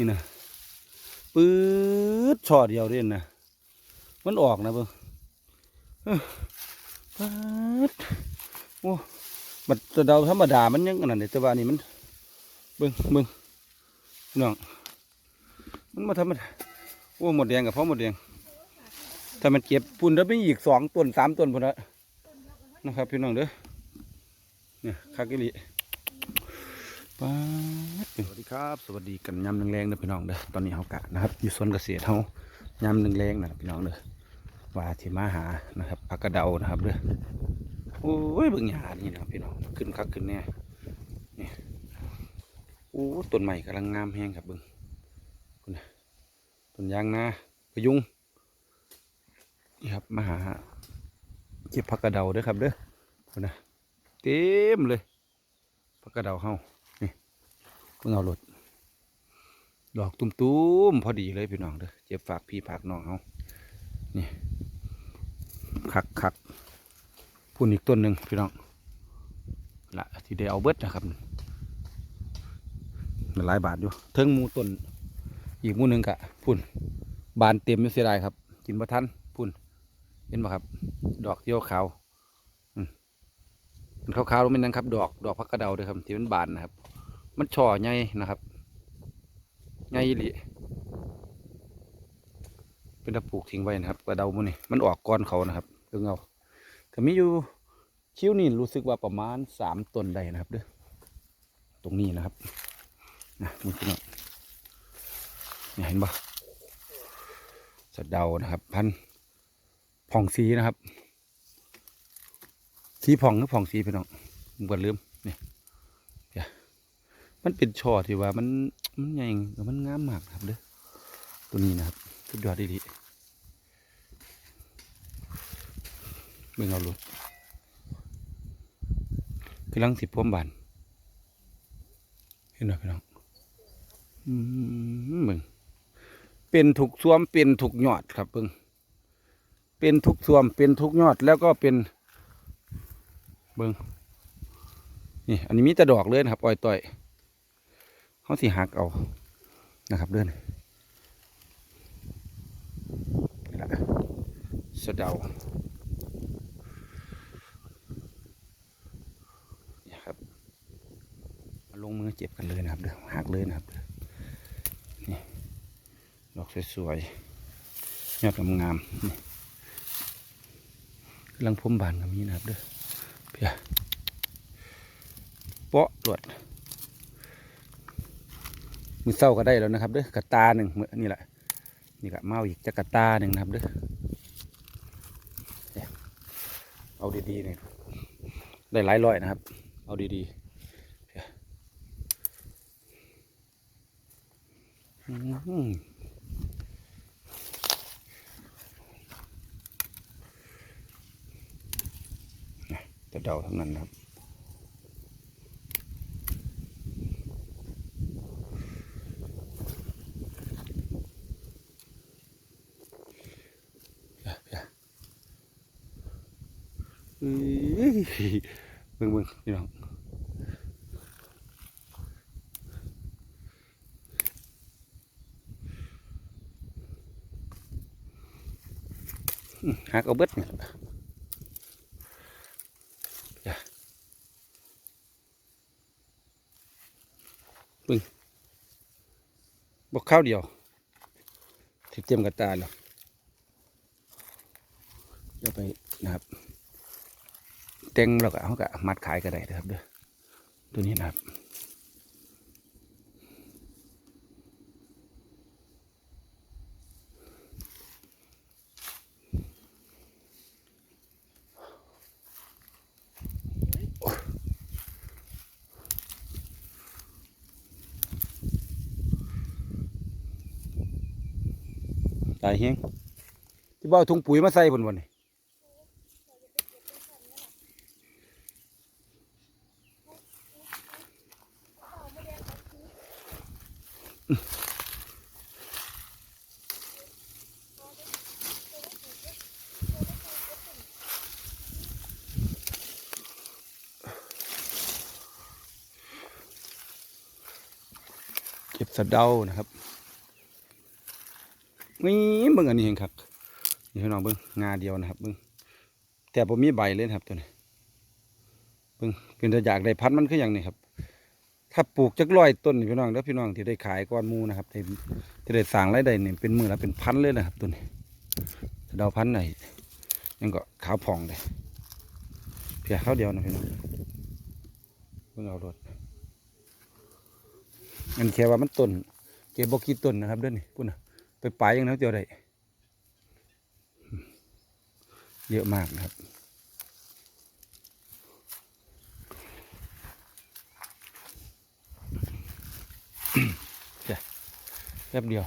นี่นะปื๊ดช่อเดียวเด่นนะมันออกนะเบิ่งเอ้อปื๊ดโอ้บัดแตะเดาธรรมดามันยังนนั้นเด้แต่ว่านี่มันเบิ่งเบิ่งน้องมันมาธรรมดาโอ้หมดแดงกับพ่อหมดแดงถ้ามันเก็บปุ่นแล้วไม่อีกสองต้นสามต้นพุ่นละนะครับพี่น้องเด้อเนี่ยคากิลิ ป๊าสวัสดีครับ สวัสดีกันยำแรงๆเด้อพี่น้องเด้อตอนนี้เฮากะนะครับอยู่สวนเกษตรเฮายำแรงๆนะพี่น้องเด้อว่าที่มาหานะครับผักกระเดานะครับเด้อโอ้ยเบิ่งหญ้านี่นะพี่น้องขึ้นคักขึ้นแน่นี่โอ้ต้นใหม่กำลังงามแห้งครับเบิ่งคุณต้นยางนาพยุงนี่ครับมาหาเก็บผักกระเดาเด้อครับเด้อคุณนะเต็มเลยผักกระเดาเฮา เพิ่งเอารถดอกตุ้มๆพอดีเลยพี่น้องเด้อเจ็บฝากพี่ฝากน้องเขานี่คักคักพุ่นอีกต้นหนึ่งพี่น้องละที่ได้เอาเบิดนะครับมันหลายบาทอยู่เทิงมูต้นอีกมูหนึ่งกะพุ่นบานเต็มไม่เสียดายครับ กินบ่ทันพุ่นเห็นป่ะครับ ดอกเยี่ยวขาวมันขาวๆแล้วมันนั่นครับ ดอกดอกพักกระเดาเด้อครับที่มันบานนะครับ มันช่อใหญ่นะครับใหญ่หลีเป็นตะปลูกทิ้งไว้นะครับกระเดามันนี่มันออกก้อนเขานะครับเพิ่งเอาก็มีอยู่คิ้วนี่รู้สึกว่าประมาณสามต้นได้นะครับเด้อตรงนี้นะครับนะมึงพี่น้องเนี่ยเห็นปะสะเดานะครับ พันผ่องสีนะครับ สีผ่องหรือผ่องสีพี่น้องผมก็ลืมนี่ มันเป็นช่อที่ว่ามันมันใหญ่แล้วมันงามมากครับเด้อตัวนี้นะครับสุดยอดดีๆเบิ่งเอาลูกกำลังสิบพวมบานเห็นไหมพี่น้องอืมเบิ่งเป็นถูกสวมเป็นถูกยอดครับเบิ่งเป็นทุกสวมเป็นทุกยอดแล้วก็เป็น เบิงนี่ อันนี้มีแต่ดอกเลยนะครับอ้อยต้อย เขาสิหักเอานะครับเดือนนี่แหละสะเดานี่ครับลงมือเจ็บกันเลยนะครับเด้อหักเลยนะครับเด้อนี่ดอกสวยๆยอดงามๆนี่กำลังพุ่มบานกับนี้นะครับเด้อเพียเปาะตรวจ มือเศร้าก็ได้แล้วนะครับเด้อกระตาหนึ่งมือนี่แหละนี่ก็เมาอีกจะกระตาหนึ่งนะครับเด้อเอาดีๆเนี่ยได้หลายร้อยนะครับ เอาดีๆเดี๋ยวอื้อหือเนี่ยจะเดาทั้งนั้นครับ เอ้ยเบิ่งเบิ่งพี่น้องหักเอาเบิดนี่ล่ะจ้งบอกข้าวเดียวที่เตรียมกระตาแล้วเดี๋ยวไปนะครับ เต็งเราก็เอาก็มัดขายก็ได้นะครับเด้อตัวนี้นะครับตายเฮงที่บ่อาถุงปุ๋ยมาใส่บนวันนี้ เก็บสะเดานะครับนี่เบิ่งอันนี้เห็นครับนี่พี่น้องเบิ่งงาเดียวนะครับเบิ่งแต่ผมมีใบเลยนะครับตัวนี้เบิ่งเป็นตัวอยากได้พันธุ์มันคืออย่างนี้ครับ ถ้าปลูกจักร้อยต้นพี่น้องแล้วพี่น้องที่ได้ขายก้อนมูนะครับที่ที่ได้สร้างรายได้เนี่ยเป็นมือละเป็นพันเลยนะครับตัวนี้เดาพันไหนยังก็ขาวผ่องเลยเพียข้าวเดียวนะพี่น้องเบิ่งเอารถอันแค่ว่ามันต้นเก็บบกีต้นนะครับเด้อนี่พุ่นนะไปปลายยังแล้วเดียวได้เยอะมากนะครับ แป๊บเดียว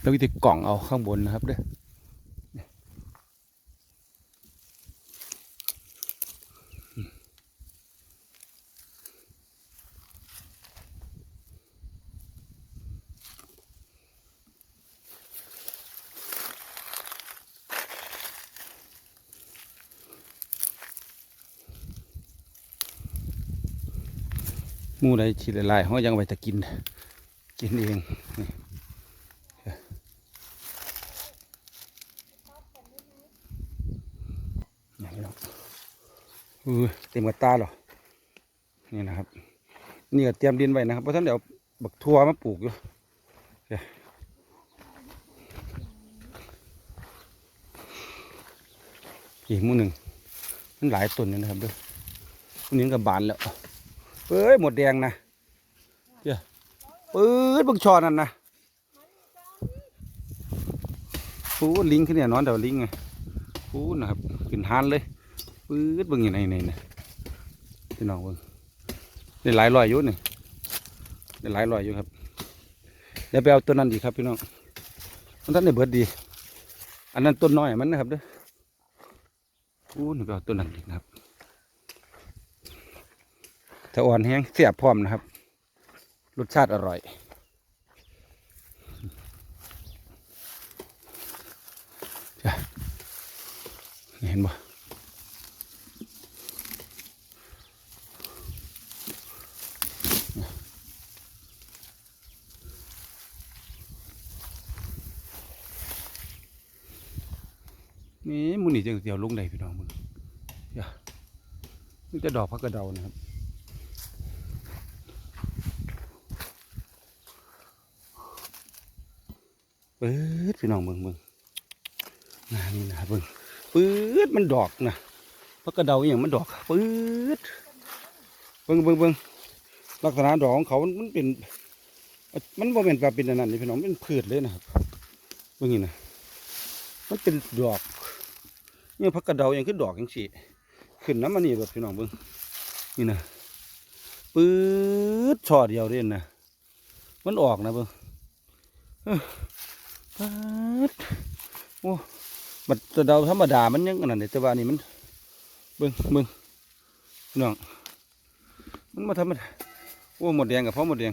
แล้ววิธีกล่องเอาข้างบนนะครับเด้อ มูใดฉีดลายๆเขายังไว้แต่กิน กินเองนี่นี่พี่น้องอือเต็มกระตาหรอนี่นะครับ นี่ก็เตรียมดินไว้นะครับเพราะท่านเดี๋ยวบักทัวมาปลูกอยู่อีกมูหนึ่งมันหลายต้นนะครับด้วยมูนี้ก็บานแล้ว เอ้ยหมดแดงนะเดี๋ยวปื๊ดเบึงชอนั่นนะปูดลิงขึ้นเนี่ยนอนเดี๋ยวลิงไงปูดนะครับขึ้นหานเลยปื๊ดเบึงอย่างไรนี่นะพี่น้องเบึงได้หลายรอยอยู่นี่ได้หลายรอยอยู่ครับเดี๋ยวไปเอาต้นนั้นดีกครับพี่น้องมันท่านได้เบิดดี อันนั้นต้นน้อยมันนะครับเด้อปูดนี่ไปเอาต้นนั้นดีกนะครับ ถ้าอ่อนแห้งเสียบพร้อมนะครับ รสชาติอร่อยจ้ะนี่เห็นบ่นี่มูนี่จะเดี๋ยวลงได้พี่น้องมึงอย่านี่จะดอกพักกระเดานะครับ ปื๊ดพี่น้องเบิ่งเบิ่งนานี่นะเบิ่งปื๊ดมันดอกนะพักกระเดาอย่างมันดอกปื๊ดเบิ่งเบิ่งเบิ่งลักษณะดอกของเขามันเป็น มันบ่เป็นแบบเป็นอันนั้นนี่พี่น้องเป็นพืชเลยนะครับเบิ่งนี่นะมันเป็นดอกเนี่ยพักกระเดาอย่างขึ้นดอกอย่างสี่ขึ้นน้ำมันนี่แบบพี่น้องเบิ่งนี่นะปื๊ดช่อเดียวเด่นนะมันออกนะเบิ่ง ปัดโอ้บัดแตะเดาธรรมดามันยังอันนั้นเลยแต่ว่านี่มันเบิ่งเบิ่งน้องมันมาทำมันโอ้หมดแดงกับพ่อหมดแดง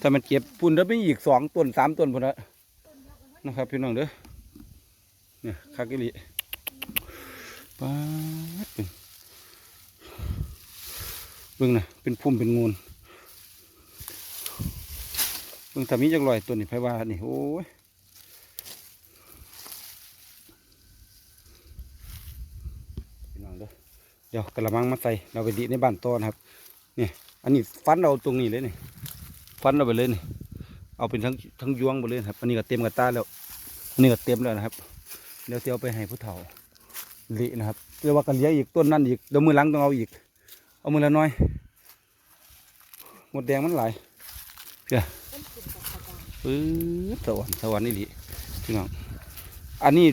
ถ้ามันเก็บปุ่นแล้วไม่อีกสองต้นสามต้นพุ่นละนะครับพี่น้องเด้อเนี่ยคากิลิปัดเบิ่งเบิ่งนะเป็นพุ่มเป็นงูน พิ่งทำมีจักลอยตัวนี้ไผว่านี่โอ้ยพี่น้องเด้อเดี๋ยวกระมังมาใส่เราไปดีในบ้านต้อนครับนี่อันนี้ฟันเอาตรงนี้เลยนี่ฟันเอาไปเลยนี่เอาเป็นทั้งทั้งยวงไปเลยครับอันนี้ก็เต็มกระตาแล้วอันนี้ก็เต็มแล้วนะครับเดี๋ยวเตียวไปให้ผู้เฒ่าเลินะครับเรียกว่ากันเลี้ยงอีกต้นนั่นอีกเดี๋ยวมือหลังต้องเอาอีก เอามือละน้อย หมดแดงมันหลาย ปื๊ดสวรรค์สวรรค์นี่หลีพี่น้องอันนี้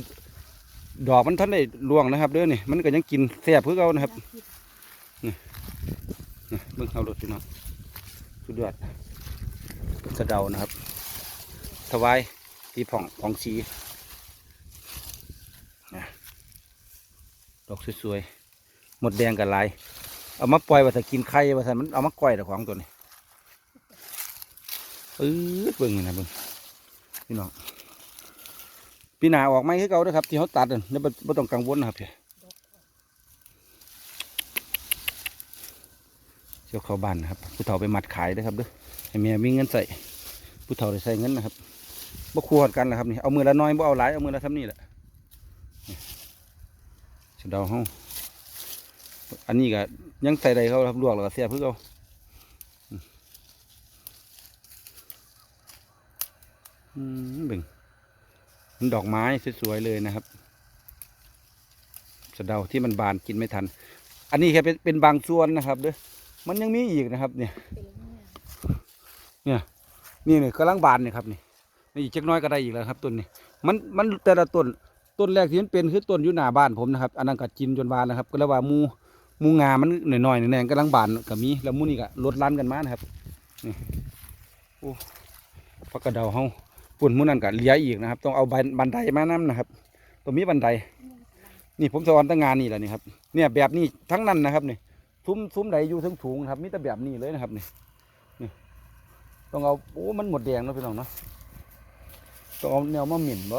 ดอกมันท่านได้รวงนะครับเด้อนี่มันก็ยังกินแซ่บเพื่อเก่านะครับนี่นี่เบิ่งเอารถพี่น้องสุดยอดสะเดานะครับถวายที่ผ่องผ่องสีนะดอกสวยๆหมดแดงกับลาย เอามาปล่อยว่าถ้ากินไข่ว่าถ้ามันเอามาก่อยแต่ของตัวนี้ ปื๊ดเบิ่งนี่นะเบิ่งพี่น้องปีหนาออกไม้ให้เขาด้วยครับ ที่เขาตัดเนี่ยไม่ต้องกังวลนะครับพี่เจ้าเขาบ้านนะครับผู้เฒ่าไปมัดขายนะครับเด้อให้เมียมีเงินใส่ผู้เฒ่าได้ใส่เงินนะครับบ่ขวดกันนะครับนี่เอามือละน้อยบ่เอาหลายเอามือละทำนี่แหละเดาห้องอันนี้ก็ยังใส่ใดเขาครับลวกแล้วก็เสียเพื่อเขา อืมเบิ่งมันดอกไม้สวยๆเลยนะครับสะเดาที่มันบานกินไม่ทัน อันนี้แค่เป็นเป็นบางส่วนนะครับเด้อมันยังมีอีกนะครับ เนี่ย เนี่ย นี่เนี่ยกำลังบานเนี่ยครับนี่นี่อีกจักน้อยก็ได้อีกแล้วครับต้นนี้ มันมันแต่ละต้นต้นแรกที่มันเป็นคือต้นอยู่หน้าบ้านผมนะครับอันนั้นก็กินจนบานนะครับ ก็แล้วว่ามูมูงามันหน่อยๆแน่ๆกำลังบานก็มีแล้วมูนี่ก็ลดล้านกันมานะครับนี่โอ้พักกระเดาเฮา ปุ่นมูนั่นก็เหลี้ยอีกนะครับ ต้องเอาบันบันไดมานํนะครับตัวมีบันได นี่ผมสอนตั้งงานนี่แหละนี่ครับเนี่ยแบบนี้ทั้งนั้นนะครับนี่ซุ้มซุ้มใดอยู่ทั้งถุงครับมีแต่แบบนี้เลยนะครับนี่นี่ ต้องเอาโอ้มันหมดแดงเนาะพี่น้องเนาะต้องเอาแนวมาหมิ่นบ่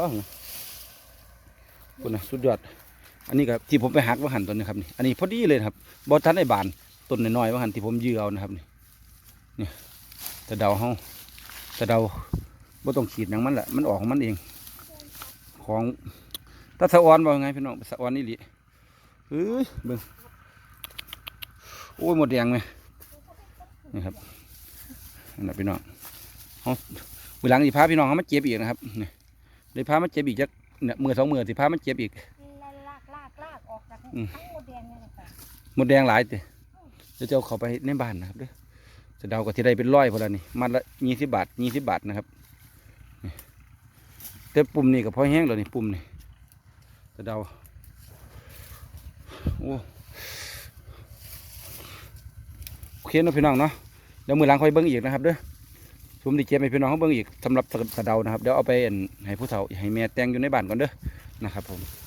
คุณนะสุดยอด อันนี้ก็ที่ผมไปหักว่าหันต้นนะครับนี่อันนี้พอดีเลยครับบอทันไอ้บานต้นน้อยๆว่าหันที่ผมยื้อเอานะครับนี่นี่ตะเดาเฮาตะเดา บ่ต้องขีดอย่างมันแหละมันออกของมันเอง ของถ้าสะออนว่าไงพี่น้องสะออนนี่ลิเฮ้ยเบิ่งโอ้ยหมดแดงไหมนี่ครับนั่นแหละพี่น้องเขาเวลาสิพาพี่น้องเขามาเจ็บอีกนะครับนี่เลยพามาเจ็บอีกจักเนี่ยมือสองมือสิพามาเจ็บอีกลากลากลากลากออกจากอืมทั้งหมดแดงเลยนะคะหมดแดงหลายเตะเดี๋ยวจะเอาเขาไปในบ้านนะครับเด้อจะเดาก็ที่ได้เป็นร้อยพอแล้วนี่มัดละยี่สิบบาทยี่สิบบาทนะครับนี่ แต่ปุ่มนี่ก็พอแห้งแล้วนี่ปุ่มนี่จะเดาโอ้เขียนนะพี่น้องเนาะเดี๋ยวมือล้างค่อยเบิ้งอีกนะครับเด้อผมดีเจ็บให้พี่น้องเขาเบิ้งอีกสำหรับตะเดานะครับเดี๋ยวเอาไปให้ผู้เฒ่าให้แม่แต่งอยู่ในบ้านก่อนเด้อนะครับผม